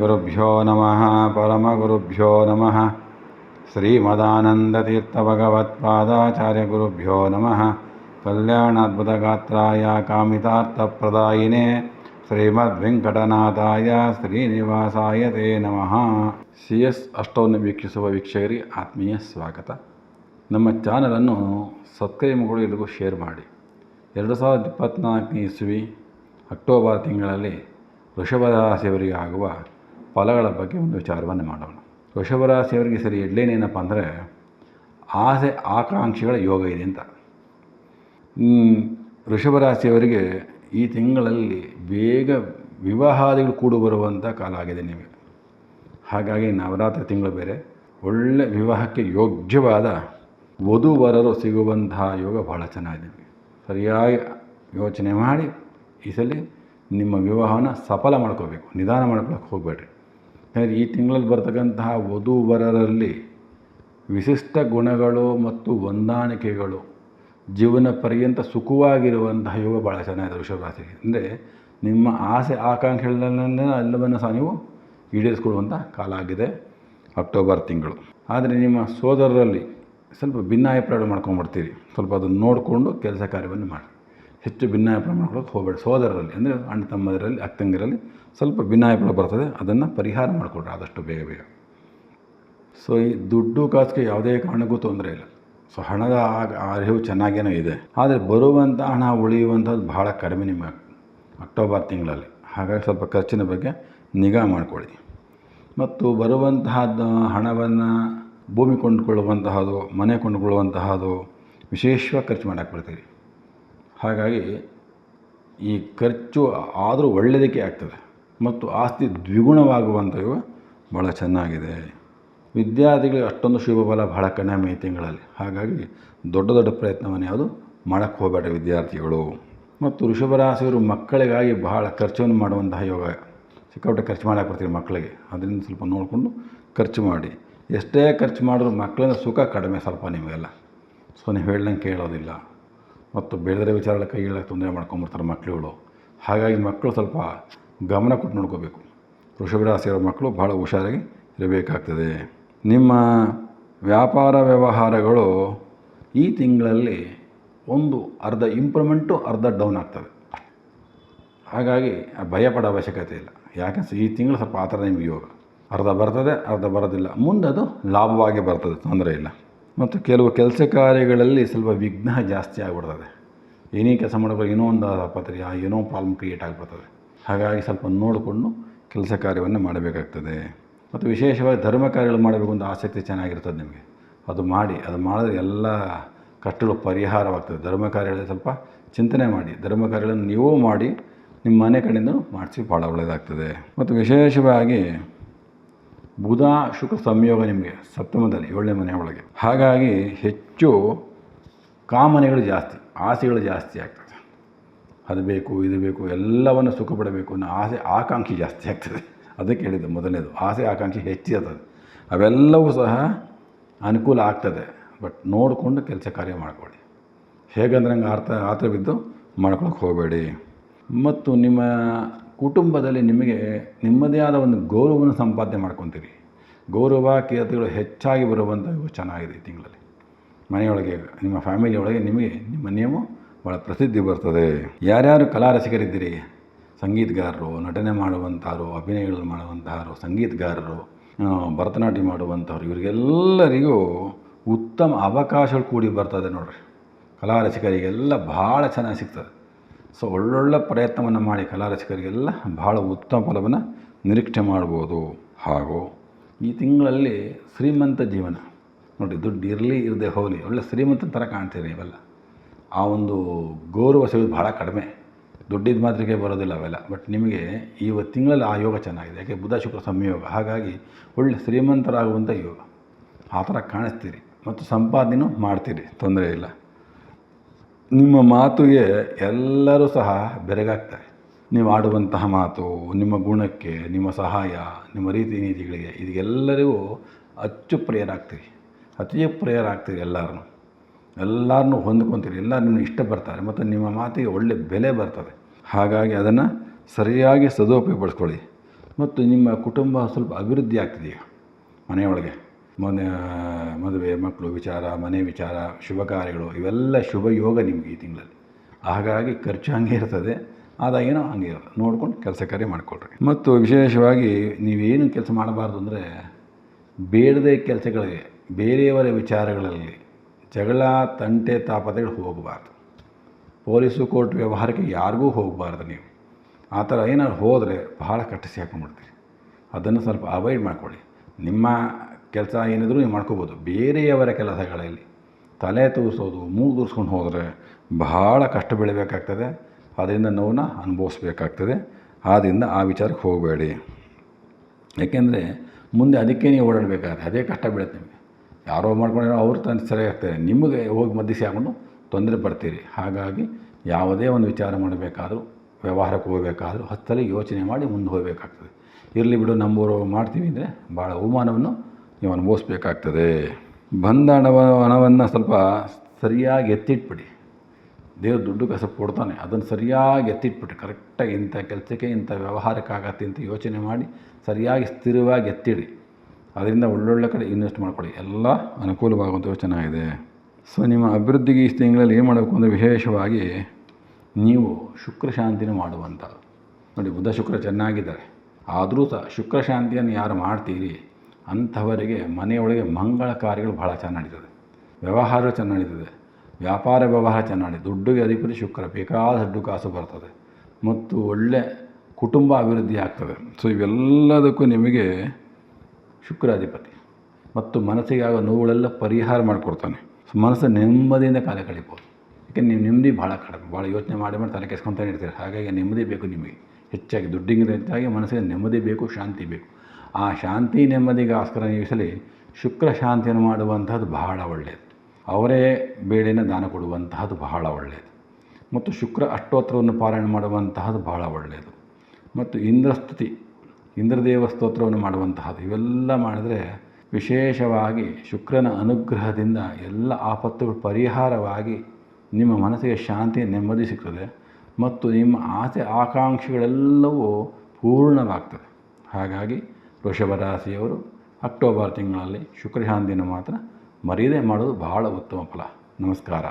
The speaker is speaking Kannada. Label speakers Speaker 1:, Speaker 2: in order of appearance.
Speaker 1: ಶ್ರೀಗುರುಭ್ಯೋ ನಮಃ ಪರಮಗುರುಭ್ಯೋ ನಮಃ ಶ್ರೀಮದಾನಂದತೀರ್ಥಭಗವತ್ಪಾದಾಚಾರ್ಯಗುರುಭ್ಯೋ ನಮಃ ಕಲ್ಯಾಣಾದ್ಭುತಗಾತ್ರಾಯ ಕಾಮಿತಾರ್ಥಪ್ರದಾಯಿನೇ ಶ್ರೀಮದ್ವೆಂಕಟನಾಥಾಯ ಶ್ರೀನಿವಾಸಾಯ ತೇ ನಮಃ ಸಿ ಎಸ್ ಅಷ್ಟವನ್ನು ವೀಕ್ಷಿಸುವ ವೀಕ್ಷಕರಿಗೆ ಆತ್ಮೀಯ ಸ್ವಾಗತ. ನಮ್ಮ ಚಾನಲನ್ನು ಸಬ್ಸ್ಕ್ರೈಬ್ ಮಾಡಿ ಶೇರ್ ಮಾಡಿ. ಎರಡು ಸಾವಿರದ ಇಪ್ಪತ್ತ್ನಾಲ್ಕನೇ ಇಸ್ವಿ ಅಕ್ಟೋಬರ್ ತಿಂಗಳಲ್ಲಿ ವೃಷಭ ರಾಶಿಯವರಿಗೆ ಆಗುವ ಫಲಗಳ ಬಗ್ಗೆ ಒಂದು ವಿಚಾರವನ್ನು ಮಾಡೋಣ. ವೃಷಭ ರಾಶಿಯವರಿಗೆ ಸರಿ ಇಡ್ಲೇನೇನಪ್ಪ ಅಂದರೆ ಆಸೆ ಆಕಾಂಕ್ಷೆಗಳ ಯೋಗ ಇದೆ ಅಂತ. ವೃಷಭರಾಶಿಯವರಿಗೆ ವೃಷಭ ರಾಶಿಯವರಿಗೆ ಈ ತಿಂಗಳಲ್ಲಿ ಬೇಗ ವಿವಾಹಾದಿಗಳು ಕೂಡು ಬರುವಂಥ ಕಾಲ ಆಗಿದೆ ನಿಮಗೆ. ಹಾಗಾಗಿ ನವರಾತ್ರಿ ತಿಂಗಳು ಬೇರೆ, ಒಳ್ಳೆ ವಿವಾಹಕ್ಕೆ ಯೋಗ್ಯವಾದ ವಧುವರರು ಸಿಗುವಂತಹ ಯೋಗ ಭಾಳ ಚೆನ್ನಾಗಿದೆ. ನಿಮಗೆ ಸರಿಯಾಗಿ ಯೋಚನೆ ಮಾಡಿ, ಈ ಸಲ ನಿಮ್ಮ ವಿವಾಹನ ಸಫಲ ಮಾಡ್ಕೋಬೇಕು, ನಿಧಾನ ಮಾಡ್ಕೊಳಕ್ಕೆ ಹೋಗಬೇಡ್ರಿ. ಯಾಕಂದರೆ ಈ ತಿಂಗಳಲ್ಲಿ ಬರ್ತಕ್ಕಂತಹ ವಧುವರರಲ್ಲಿ ವಿಶಿಷ್ಟ ಗುಣಗಳು ಮತ್ತು ಹೊಂದಾಣಿಕೆಗಳು ಜೀವನ ಪರ್ಯಂತ ಸುಖವಾಗಿರುವಂತಹ ಯೋಗ ಭಾಳ ಚೆನ್ನಾಗಿದೆ ವೃಷಭ ರಾಶಿಗೆ. ಅಂದರೆ ನಿಮ್ಮ ಆಸೆ ಆಕಾಂಕ್ಷೆಗಳನ್ನೇ ಎಲ್ಲವನ್ನು ಸಹ ನೀವು ಈಡೇರಿಸ್ಕೊಳ್ಳುವಂಥ ಕಾಲ ಆಗಿದೆ ಅಕ್ಟೋಬರ್ ತಿಂಗಳು. ಆದರೆ ನಿಮ್ಮ ಸೋದರರಲ್ಲಿ ಸ್ವಲ್ಪ ಭಿನ್ನಾಭಿಪ್ರಾಯ ಮಾಡ್ಕೊಂಡ್ಬಿಡ್ತೀರಿ. ಸ್ವಲ್ಪ ಅದನ್ನು ನೋಡಿಕೊಂಡು ಕೆಲಸ ಕಾರ್ಯವನ್ನು ಮಾಡಿ. ಹೆಚ್ಚು ಭಿನ್ನಾಭಿಪ್ರಾಯ ಮಾಡ್ಕೊಳ್ಳೋಕೆ ಹೋಗಬೇಡಿ. ಸೋದರರಲ್ಲಿ, ಅಂದರೆ ಅಣ್ಣ ತಮ್ಮದರಲ್ಲಿ ಅಕ್ಕಂಗಿರಲ್ಲಿ ಸ್ವಲ್ಪ ಭಿನ್ನಾಯಗಳು ಬರ್ತದೆ, ಅದನ್ನು ಪರಿಹಾರ ಮಾಡಿಕೊಡ್ರಿ ಆದಷ್ಟು ಬೇಗ ಬೇಗ. ಸೊ ಈ ದುಡ್ಡು ಕಾಸಿಗೆ ಯಾವುದೇ ಕಾರಣಕ್ಕೂ ತೊಂದರೆ ಇಲ್ಲ. ಸೊ ಹಣದ ಅರಿವು ಚೆನ್ನಾಗೇನೋ ಇದೆ. ಆದರೆ ಬರುವಂಥ ಹಣ ಉಳಿಯುವಂಥದ್ದು ಭಾಳ ಕಡಿಮೆ ನಿಮಗೆ ಅಕ್ಟೋಬರ್ ತಿಂಗಳಲ್ಲಿ. ಹಾಗಾಗಿ ಸ್ವಲ್ಪ ಖರ್ಚಿನ ಬಗ್ಗೆ ನಿಗಾ ಮಾಡಿಕೊಳ್ಳಿ. ಮತ್ತು ಬರುವಂತಹ ಹಣವನ್ನು ಭೂಮಿ ಕೊಂಡುಕೊಳ್ಳುವಂತಹದು ಮನೆ ಕೊಂಡುಕೊಳ್ಳುವಂತಹದು ವಿಶೇಷವಾಗಿ ಖರ್ಚು ಮಾಡಕ್ಕೆ ಬಿಡ್ತೀರಿ ಹಾಗಾಗಿ ಈ ಖರ್ಚು ಆದರೂ ಒಳ್ಳೆಯದಕ್ಕೆ ಆಗ್ತದೆ. ಮತ್ತು ಆಸ್ತಿ ದ್ವಿಗುಣವಾಗುವಂಥವು ಭಾಳ ಚೆನ್ನಾಗಿದೆ. ವಿದ್ಯಾರ್ಥಿಗಳಿಗೆ ಅಷ್ಟೊಂದು ಶುಭ ಫಲ ಬಹಳ ಕಡಿಮೆ ಈ ತಿಂಗಳಲ್ಲಿ. ಹಾಗಾಗಿ ದೊಡ್ಡ ದೊಡ್ಡ ಪ್ರಯತ್ನವನ್ನು ಯಾವುದು ಮಾಡಕ್ಕೆ ಹೋಗಬೇಡ ವಿದ್ಯಾರ್ಥಿಗಳು. ಮತ್ತು ವೃಷಭ ರಾಶಿಯವರು ಮಕ್ಕಳಿಗಾಗಿ ಬಹಳ ಖರ್ಚನ್ನು ಮಾಡುವಂತಹ ಯೋಗ ಸಿಕ್ಕಾಪಟ್ಟೆ ಖರ್ಚು ಮಾಡಕ್ಕೆ ಬರ್ತೀವಿ ಮಕ್ಕಳಿಗೆ. ಅದರಿಂದ ಸ್ವಲ್ಪ ನೋಡಿಕೊಂಡು ಖರ್ಚು ಮಾಡಿ. ಎಷ್ಟೇ ಖರ್ಚು ಮಾಡಿದ್ರು ಮಕ್ಕಳಿಂದ ಸುಖ ಕಡಿಮೆ ಸ್ವಲ್ಪ ನಿಮಗೆಲ್ಲ. ಸೊ ನೀವು ಹೇಳ್ದಂಗೆ ಕೇಳೋದಿಲ್ಲ. ಮತ್ತು ಬೇರೆ ವಿಚಾರಗಳ ಕೈ ಹೇಳಕ್ಕೆ ತೊಂದರೆ ಮಾಡ್ಕೊಂಬರ್ತಾರೆ ಮಕ್ಕಳುಗಳು. ಹಾಗಾಗಿ ಮಕ್ಕಳು ಸ್ವಲ್ಪ ಗಮನ ಕೊಟ್ಟು ನೋಡ್ಕೋಬೇಕು. ವೃಷಭ ರಾಶಿಯವರ ಮಕ್ಕಳು ಭಾಳ ಹುಷಾರಾಗಿ ಇರಬೇಕಾಗ್ತದೆ. ನಿಮ್ಮ ವ್ಯಾಪಾರ ವ್ಯವಹಾರಗಳು ಈ ತಿಂಗಳಲ್ಲಿ ಒಂದು ಅರ್ಧ ಇಂಪ್ರೂವ್ಮೆಂಟು ಅರ್ಧ ಡೌನ್ ಆಗ್ತದೆ ಹಾಗಾಗಿ ಭಯ ಪಡೋ ಅವಶ್ಯಕತೆ ಇಲ್ಲ. ಯಾಕೆ ಈ ತಿಂಗಳು ಸ್ವಲ್ಪ ಆ ಥರ ನಿಮಗೆ ಯೋಗ ಅರ್ಧ ಬರ್ತದೆ, ಅರ್ಧ ಬರೋದಿಲ್ಲ. ಮುಂದೆ ಅದು ಲಾಭವಾಗಿ ಬರ್ತದೆ, ತೊಂದರೆ ಇಲ್ಲ. ಮತ್ತು ಕೆಲವು ಕೆಲಸ ಕಾರ್ಯಗಳಲ್ಲಿ ಸ್ವಲ್ಪ ವಿಘ್ನ ಜಾಸ್ತಿ ಆಗಿಬಿಡ್ತದೆ. ಏನೇ ಕೆಲಸ ಮಾಡಬೇಕು ಏನೋ ಒಂದು ಪತ್ರಿಕೆ ಏನೋ ಪ್ರಾಬ್ಲಮ್ ಕ್ರಿಯೇಟ್ ಆಗಿಬಿಡ್ತದೆ. ಹಾಗಾಗಿ ಸ್ವಲ್ಪ ನೋಡಿಕೊಂಡು ಕೆಲಸ ಕಾರ್ಯವನ್ನು ಮಾಡಬೇಕಾಗ್ತದೆ. ಮತ್ತು ವಿಶೇಷವಾಗಿ ಧರ್ಮ ಕಾರ್ಯಗಳು ಮಾಡಬೇಕು ಅಂತ ಆಸಕ್ತಿ ಚೆನ್ನಾಗಿರ್ತದೆ ನಿಮಗೆ. ಅದು ಮಾಡಿ, ಅದು ಮಾಡಿದ್ರೆ ಎಲ್ಲ ಕಷ್ಟಗಳು ಪರಿಹಾರವಾಗ್ತದೆ. ಧರ್ಮ ಕಾರ್ಯಗಳಲ್ಲಿ ಸ್ವಲ್ಪ ಚಿಂತನೆ ಮಾಡಿ, ಧರ್ಮ ಕಾರ್ಯಗಳನ್ನು ನೀವು ಮಾಡಿ, ನಿಮ್ಮ ಮನೆ ಕಡೆಯಿಂದ ಮಾಡಿಸಿ ಭಾಳ ಒಳ್ಳೆಯದಾಗ್ತದೆ. ಮತ್ತು ವಿಶೇಷವಾಗಿ ಬುಧ ಶುಕ್ರ ಸಂಯೋಗ ನಿಮಗೆ ಸಪ್ತಮದಲ್ಲಿ, ಏಳನೇ ಮನೆ ಒಳಗೆ. ಹಾಗಾಗಿ ಹೆಚ್ಚು ಕಾಮನೆಗಳು ಜಾಸ್ತಿ, ಆಸೆಗಳು ಜಾಸ್ತಿ ಆಗ್ತದೆ. ಅದು ಬೇಕು, ಇದು ಬೇಕು, ಎಲ್ಲವನ್ನು ಸುಖ ಪಡಬೇಕು ಅನ್ನೋ ಆಸೆ, ಆಕಾಂಕ್ಷೆ ಜಾಸ್ತಿ ಆಗ್ತದೆ. ಅದಕ್ಕೆ ಹೇಳಿದ್ದು ಮೊದಲನೇದು. ಆಸೆ, ಆಕಾಂಕ್ಷೆ ಹೆಚ್ಚಿರ್ತದೆ ಅವೆಲ್ಲವೂ ಸಹ ಅನುಕೂಲ ಆಗ್ತದೆ. ಬಟ್ ನೋಡಿಕೊಂಡು ಕೆಲಸ ಕಾರ್ಯ ಮಾಡಿಕೊಳ್ಳಿ. ಹೇಗಂದ್ರೆ ನಂಗೆ ಅರ್ಥ ಆತರ ಬಿದ್ದು ಮಾಡ್ಕೊಳಕ್ಕೆ ಹೋಗಬೇಡಿ. ಮತ್ತು ನಿಮ್ಮ ಕುಟುಂಬದಲ್ಲಿ ನಿಮಗೆ ನಿಮ್ಮದೇ ಆದ ಒಂದು ಗೌರವವನ್ನು ಸಂಪಾದನೆ ಮಾಡ್ಕೊತೀರಿ. ಗೌರವ ಕೀರ್ತಿಗಳು ಹೆಚ್ಚಾಗಿ ಬರುವಂಥ ಚೆನ್ನಾಗಿದೆ ಈ ತಿಂಗಳಲ್ಲಿ. ಮನೆಯೊಳಗೆ, ನಿಮ್ಮ ಫ್ಯಾಮಿಲಿಯೊಳಗೆ ನಿಮಗೆ ನಿಮ್ಮ ನೇಮು ಭಾಳ ಪ್ರಸಿದ್ಧಿ ಬರ್ತದೆ. ಯಾರ್ಯಾರು ಕಲಾ ರಸಿಕರಿದ್ದೀರಿ ಸಂಗೀತಗಾರರು, ನಟನೆ ಮಾಡುವಂಥವ್ರು ಅಭಿನಯಗಳು ಮಾಡುವಂತಹವರು, ಸಂಗೀತಗಾರರು ಭರತನಾಟ್ಯ ಮಾಡುವಂಥವ್ರು ಇವರಿಗೆಲ್ಲರಿಗೂ ಉತ್ತಮ ಅವಕಾಶಗಳು ಕೂಡಿ ಬರ್ತದೆ ನೋಡ್ರಿ. ಕಲಾ ರಸಿಕರಿಗೆಲ್ಲ ಭಾಳ ಚೆನ್ನಾಗಿ ಸಿಗ್ತದೆ. ಸೊ ಒಳ್ಳೊಳ್ಳೆ ಪ್ರಯತ್ನವನ್ನು ಮಾಡಿ ಕಲಾ ರಸಿಕರಿಗೆಲ್ಲ ಭಾಳ ಉತ್ತಮ ಫಲವನ್ನು ನಿರೀಕ್ಷೆ ಮಾಡ್ಬೋದು. ಹಾಗೂ ಈ ತಿಂಗಳಲ್ಲಿ ಶ್ರೀಮಂತ ಜೀವನ. ನೋಡಿ ದುಡ್ಡು ಇರಲಿ ಇರದೆ ಹೋಗಲಿ, ಒಳ್ಳೆ ಶ್ರೀಮಂತ ಥರ ಕಾಣ್ತೀರಿ ನೀವೆಲ್ಲ. ಆ ಒಂದು ಗೌರವ ಸಿಗೋದು ಭಾಳ ಕಡಿಮೆ. ದುಡ್ಡಿದ ಮಾತ್ರಕ್ಕೆ ಬರೋದಿಲ್ಲ ಅವೆಲ್ಲ. ಬಟ್ ನಿಮಗೆ ಒಂದು ತಿಂಗಳಲ್ಲಿ ಆ ಯೋಗ ಚೆನ್ನಾಗಿದೆ. ಯಾಕೆ? ಬುಧ, ಶುಕ್ರ ಸಂಯೋಗ ಹಾಗಾಗಿ ಒಳ್ಳೆ ಶ್ರೀಮಂತರಾಗುವಂಥ ಯೋಗ. ಆ ಥರ ಕಾಣಿಸ್ತೀರಿ. ಮತ್ತು ಸಂಪಾದನೆಯೂ ಮಾಡ್ತೀರಿ. ತೊಂದರೆ ಇಲ್ಲ. ನಿಮ್ಮ ಮಾತುಗೆ ಎಲ್ಲರೂ ಸಹ ಬೆರಗಾಗ್ತಾರೆ. ನೀವು ಆಡುವಂತಹ ಮಾತು, ನಿಮ್ಮ ಗುಣಕ್ಕೆ, ನಿಮ್ಮ ಸಹಾಯ, ನಿಮ್ಮ ರೀತಿ ನೀತಿಗಳಿಗೆ ಇದಕ್ಕೆಲ್ಲರಿಗೂ ಅಚ್ಚು ಪ್ರಿಯರಾಗ್ತೀರಿ ಅತಿ ಪ್ರಿಯರಾಗ್ತೀರಿ ಎಲ್ಲರೂ ಎಲ್ಲರನ್ನೂ ಹೊಂದ್ಕೊತೀರಿ ನಿಮ್ಮ ಇಷ್ಟ ಬರ್ತಾರೆ ಮತ್ತು ನಿಮ್ಮ ಮಾತಿಗೆ ಒಳ್ಳೆ ಬೆಲೆ ಬರ್ತದೆ. ಹಾಗಾಗಿ ಅದನ್ನು ಸರಿಯಾಗಿ ಸದುಪಯೋಗಪಡಿಸ್ಕೊಳ್ಳಿ. ಮತ್ತು ನಿಮ್ಮ ಕುಟುಂಬ ಸ್ವಲ್ಪ ಅಭಿವೃದ್ಧಿ ಆಗ್ತಿದೆಯಾ? ಮನೆಯೊಳಗೆ ಮನೆ, ಮದುವೆ, ಮಕ್ಕಳು ವಿಚಾರ, ಮನೆ ವಿಚಾರ, ಶುಭ ಕಾರ್ಯಗಳು, ಇವೆಲ್ಲ ಶುಭ ಯೋಗ ನಿಮಗೆ ಈ ತಿಂಗಳಲ್ಲಿ. ಹಾಗಾಗಿ ಖರ್ಚು ಹಂಗೆ ಇರ್ತದೆ ಆದಾಯನೂ ಹಂಗೆ ಇರೋದು ನೋಡ್ಕೊಂಡು ಕೆಲಸ ಕಾರ್ಯ ಮಾಡಿಕೊಳ್ರಿ. ಮತ್ತು ವಿಶೇಷವಾಗಿ ನೀವೇನು ಕೆಲಸ ಮಾಡಬಾರ್ದು ಅಂದರೆ ಬೇಡದೆ ಕೆಲಸಗಳಿಗೆ, ಬೇರೆಯವರ ವಿಚಾರಗಳಲ್ಲಿ ಜಗಳ ತಂಟೆ ತಾಪತೆಗಳು ಹೋಗಬಾರ್ದು. ಪೊಲೀಸು ಕೋರ್ಟ್ ವ್ಯವಹಾರಕ್ಕೆ ಯಾರಿಗೂ ಹೋಗಬಾರ್ದು ನೀವು. ಆ ಥರ ಏನಾದ್ರು ಹೋದರೆ ಬಹಳ ಕಟ್ಟಿಸಿ ಹಾಕೊಂಡ್ಬಿಡ್ತೀರಿ. ಅದನ್ನು ಸ್ವಲ್ಪ ಅವಾಯ್ಡ್ ಮಾಡ್ಕೊಳ್ಳಿ. ನಿಮ್ಮ ಕೆಲಸ ಏನಿದ್ರು ನೀವು ಮಾಡ್ಕೋಬೋದು. ಬೇರೆಯವರ ಕೆಲಸಗಳಲ್ಲಿ ತಲೆ ತೂರಿಸೋದು, ಮೂಗು ತೂರಿಸ್ಕೊಂಡು ಹೋದರೆ ಬಹಳ ಕಷ್ಟ ಬೀಳಬೇಕಾಗ್ತದೆ. ಅದರಿಂದ ನೋವನ್ನ ಅನುಭವಿಸ್ಬೇಕಾಗ್ತದೆ. ಆದ್ದರಿಂದ ಆ ವಿಚಾರಕ್ಕೆ ಹೋಗಬೇಡಿ. ಯಾಕೆಂದರೆ ಮುಂದೆ ಅದಕ್ಕೆ ನೀವು ಓಡಾಡಬೇಕಾದ್ರೆ ಅದೇ ಕಷ್ಟ ಬೀಳುತ್ತೆ ನಿಮಗೆ. ಯಾರೋ ಮಾಡ್ಕೊಂಡಿರೋ ಅವ್ರು ತಂದು ಸರಿ ಆಗ್ತಾರೆ. ನಿಮಗೆ ಹೋಗಿ ಮದ್ದಿಸಿ ಹಾಕೊಂಡು ತೊಂದರೆ ಪಡ್ತೀರಿ. ಹಾಗಾಗಿ ಯಾವುದೇ ಒಂದು ವಿಚಾರ ಮಾಡಬೇಕಾದ್ರೂ, ವ್ಯವಹಾರಕ್ಕೆ ಹೋಗಬೇಕಾದ್ರೂ ಹತ್ತಲ್ಲಿ ಯೋಚನೆ ಮಾಡಿ ಮುಂದೆ ಹೋಗಬೇಕಾಗ್ತದೆ. ಇರಲಿ ಬಿಡು, ನಮ್ಮೂರು ಮಾಡ್ತೀವಿ ಅಂದರೆ ಭಾಳ ಅವಮಾನವನ್ನು ನೀವು ಅನುಭವಿಸ್ಬೇಕಾಗ್ತದೆ. ಬಂದ ಹಣವ ಹಣವನ್ನು ಸ್ವಲ್ಪ ಸರಿಯಾಗಿ ಎತ್ತಿಟ್ಬಿಡಿ. ದೇವ್ರ ದುಡ್ಡು ಕಸ ಕೊಡ್ತಾನೆ. ಅದನ್ನು ಸರಿಯಾಗಿ ಎತ್ತಿಟ್ಬಿಟ್ಟು ಕರೆಕ್ಟಾಗಿ ಇಂಥ ಕೆಲಸಕ್ಕೆ, ಇಂಥ ವ್ಯವಹಾರಕ್ಕಾಗತ್ತೆ ಅಂತ ಯೋಚನೆ ಮಾಡಿ ಸರಿಯಾಗಿ ಸ್ಥಿರವಾಗಿ ಎತ್ತಿಡಿ. ಅದರಿಂದ ಒಳ್ಳೊಳ್ಳೆ ಕಡೆ ಇನ್ವೆಸ್ಟ್ ಮಾಡ್ಕೊಳ್ಳಿ. ಎಲ್ಲ ಅನುಕೂಲವಾಗುವಂಥ ಚೆನ್ನಾಗಿದೆ ಸೊ ನಿಮ್ಮ ಅಭಿವೃದ್ಧಿಗೆ ಈ ತಿಂಗಳಲ್ಲಿ ಏನು ಮಾಡಬೇಕು ಅಂದರೆ ವಿಶೇಷವಾಗಿ ನೀವು ಶುಕ್ರ ಶಾಂತಿನ ಮಾಡುವಂಥ ನೋಡಿ, ಬುಧ ಶುಕ್ರ ಚೆನ್ನಾಗಿದ್ದಾರೆ. ಆದರೂ ಸಹ ಶುಕ್ರ ಶಾಂತಿಯನ್ನು ಯಾರು ಮಾಡ್ತೀರಿ? ಅಂಥವರಿಗೆ ಮನೆಯೊಳಗೆ ಮಂಗಳ ಕಾರ್ಯಗಳು ಭಾಳ ಚೆನ್ನಾಗಿ ವ್ಯವಹಾರ ಚೆನ್ನಾಗಿ ವ್ಯಾಪಾರ ವ್ಯವಹಾರ ಚೆನ್ನಾಗಿದೆ ದುಡ್ಡಿಗೆ ಅಧಿಪತಿ ಶುಕ್ರ, ಬೇಕಾದ ದುಡ್ಡು ಕಾಸು ಬರ್ತದೆ. ಮತ್ತು ಒಳ್ಳೆ ಕುಟುಂಬ ಅಭಿವೃದ್ಧಿ ಆಗ್ತದೆ. ಸೊ ಇವೆಲ್ಲದಕ್ಕೂ ನಿಮಗೆ ಶುಕ್ರ ಅಧಿಪತಿ ಮತ್ತು ಮನಸ್ಸಿಗೆ ಆಗೋ ನೋವುಗಳೆಲ್ಲ ಪರಿಹಾರ ಮಾಡಿಕೊಡ್ತಾನೆ. ಸೊ ಮನಸ್ಸು ನೆಮ್ಮದಿಯಿಂದ ಕಾಲ ಕಳಿಬೋದು. ಯಾಕೆ ನೀವು ನೆಮ್ಮದಿ ಭಾಳ ಕಡಿಮೆ ಭಾಳ ಯೋಚನೆ ಮಾಡಿ ಮಾಡಿ ತಲೆ ಕೆಸ್ಕೊತಾನೆ ಇರ್ತೀರಿ. ಹಾಗಾಗಿ ನೆಮ್ಮದಿ ಬೇಕು ನಿಮಗೆ. ಹೆಚ್ಚಾಗಿ ದುಡ್ಡಿಗಿಂತ ಹೆಚ್ಚಾಗಿ ಮನಸ್ಸಿಗೆ ನೆಮ್ಮದಿ ಬೇಕು, ಶಾಂತಿ ಬೇಕು. ಆ ಶಾಂತಿ ನೆಮ್ಮದಿಗೋಸ್ಕರ ನೀವು ಸಲ ಶುಕ್ರ ಶಾಂತಿಯನ್ನು ಮಾಡುವಂತಹದ್ದು ಬಹಳ ಒಳ್ಳೆಯದು ಅವರೇ ಬೇಳೆನ ದಾನ ಕೊಡುವಂತಹದ್ದು ಬಹಳ ಒಳ್ಳೆಯದು ಮತ್ತು ಶುಕ್ರ ಅಷ್ಟೋತ್ತರವನ್ನು ಪಾರಾಯಣ ಮಾಡುವಂತಹದ್ದು ಬಹಳ ಒಳ್ಳೆಯದು ಮತ್ತು ಇಂದ್ರಸ್ತುತಿ ಇಂದ್ರದೇವ ಸ್ತೋತ್ರವನ್ನು ಮಾಡುವಂತಹದ್ದು. ಇವೆಲ್ಲ ಮಾಡಿದರೆ ವಿಶೇಷವಾಗಿ ಶುಕ್ರನ ಅನುಗ್ರಹದಿಂದ ಎಲ್ಲ ಆಪತ್ತುಗಳು ಪರಿಹಾರವಾಗಿ ನಿಮ್ಮ ಮನಸ್ಸಿಗೆ ಶಾಂತಿ, ನೆಮ್ಮದಿ ಸಿಗ್ತದೆ ಮತ್ತು ನಿಮ್ಮ ಆಸೆ, ಆಕಾಂಕ್ಷೆಗಳೆಲ್ಲವೂ ಪೂರ್ಣವಾಗ್ತದೆ. ಹಾಗಾಗಿ ವೃಷಭ ರಾಶಿಯವರು ಅಕ್ಟೋಬರ್ ತಿಂಗಳಲ್ಲಿ ಶುಕ್ರಶಾಂತಿಯನ್ನು ಮಾತ್ರ ಮರೀದೇ ಮಾಡೋದು ಬಹಳ ಉತ್ತಮ ಫಲ. ನಮಸ್ಕಾರ.